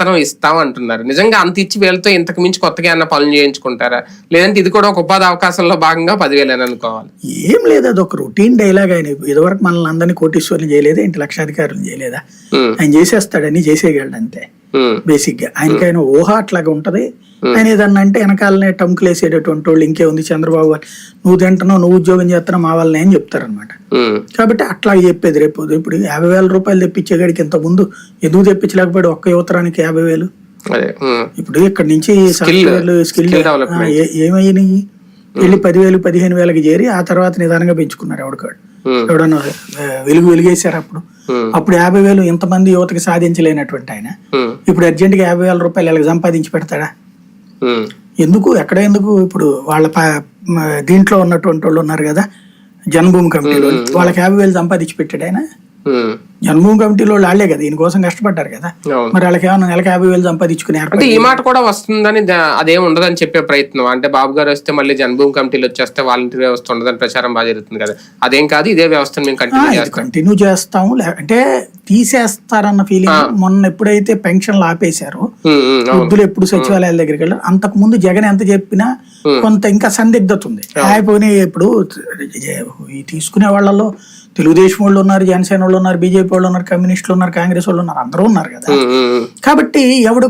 వేతనం ఇస్తాం అంటున్నారు నిజంగా అంత ఇచ్చి వీళ్ళతో ఇంతకు మించి కొత్తగా ఏమన్నా పనులు చేయించుకుంటారా? లేదంటే ఇది కూడా ఒక ఉపాధి అవకాశంలో భాగంగా పదివేలు అని అనుకోవాలి. ఏం లేదు అది ఒక రొటీన్ డైలాగ్ ఆయన. ఇదివరకు మనల్ని అందరినీ కోటీశ్వర్లు చేయలేదా? ఇంటి లక్షాధికారులు చేయలేదా? ఆయన చేసేస్తాడని చేసేయగలడు అంతే బేసిక్గా. ఆయనకి ఆయన ఊహ అట్లాగా ఉంటది. ఆయన ఏదన్నా అంటే వెనకాలనే టంకులు వేసేటటువంటి వాళ్ళు ఇంకేముంది చంద్రబాబు వాళ్ళు, నువ్వు తింటున్నావు నువ్వు ఉద్యోగం చేస్తున్నావు మా వాళ్ళని అని చెప్తారనమాట కాబట్టి అట్లా చెప్పేది రేపు ఇప్పుడు యాభై వేల రూపాయలు తెప్పించేగాడికి ఇంత ముందు ఎందుకు తెప్పించలేకపోయాడు ఒక్క యువతరానికి యాభై వేలు? ఇప్పుడు ఇక్కడ నుంచి సాఫ్ట్వేర్లు స్కిల్. ఏమైనాయి? వెళ్ళి పదివేలు పదిహేను వేలకి చేరి ఆ తర్వాత నిదానంగా పెంచుకున్నారు ఎవడికాడు ఎవడన్నా వెలుగు వెలిగేశారు అప్పుడు. అప్పుడు యాభై వేలు ఇంతమంది యువతకి సాధించలేనటువంటి ఆయన. ఉమ్, ఇప్పుడు అర్జెంట్గా యాభై వేల రూపాయలు ఇలా సంపాదించి పెడతాడా? ఉమ్, ఎందుకు? ఎక్కడ ఎందుకు? ఇప్పుడు వాళ్ళ దీంట్లో ఉన్నటువంటి వాళ్ళు ఉన్నారు కదా జన్మభూమి కమిటీలో వాళ్ళకి యాభై వేలు సంపాదించి పెట్టాడు ఆయన. జన్మభూమి కమిటీలో వాళ్ళు కదా దీనికోసం కష్టపడ్డారు కదా. మరి వాళ్ళకి ఏమన్నా నెలకు యాభై వేలు సంపాదించుకుని అంటే ఈ మాట కూడా వస్తుందని అదేం ఉండదని చెప్పే ప్రయత్నం. అంటే బాబు గారు వస్తే మళ్ళీ జన్మభూమి కమిటీలు వచ్చేస్తే వాలంటీర్ వ్యవస్థ ఉండదని ప్రచారం బాగా జరుగుతుంది కదా. అదేం కాదు ఇదే వ్యవస్థను మేము కంటిన్యూ చేస్తాం. కంటిన్యూ చేస్తాము. లే- అంటే తీసేస్తారన్న ఫీలింగ్ మొన్న ఎప్పుడైతే పెన్షన్లు ఆపేశారో వృద్ధులు ఎప్పుడు సచివాలయాల దగ్గరికి వెళ్ళారు అంతకు ముందు జగన్ ఎంత చెప్పినా కొంత ఇంకా సందిగ్ధత ఉంది అయిపోయి ఇప్పుడు ఈ తీసుకునే వాళ్ళలో తెలుగుదేశం వాళ్ళు ఉన్నారు జనసేన వాళ్ళు ఉన్నారు బీజేపీ వాళ్ళు ఉన్నారు కమ్యూనిస్టులు ఉన్నారు కాంగ్రెస్ వాళ్ళు ఉన్నారు అందరూ ఉన్నారు కదా. కాబట్టి ఎవడు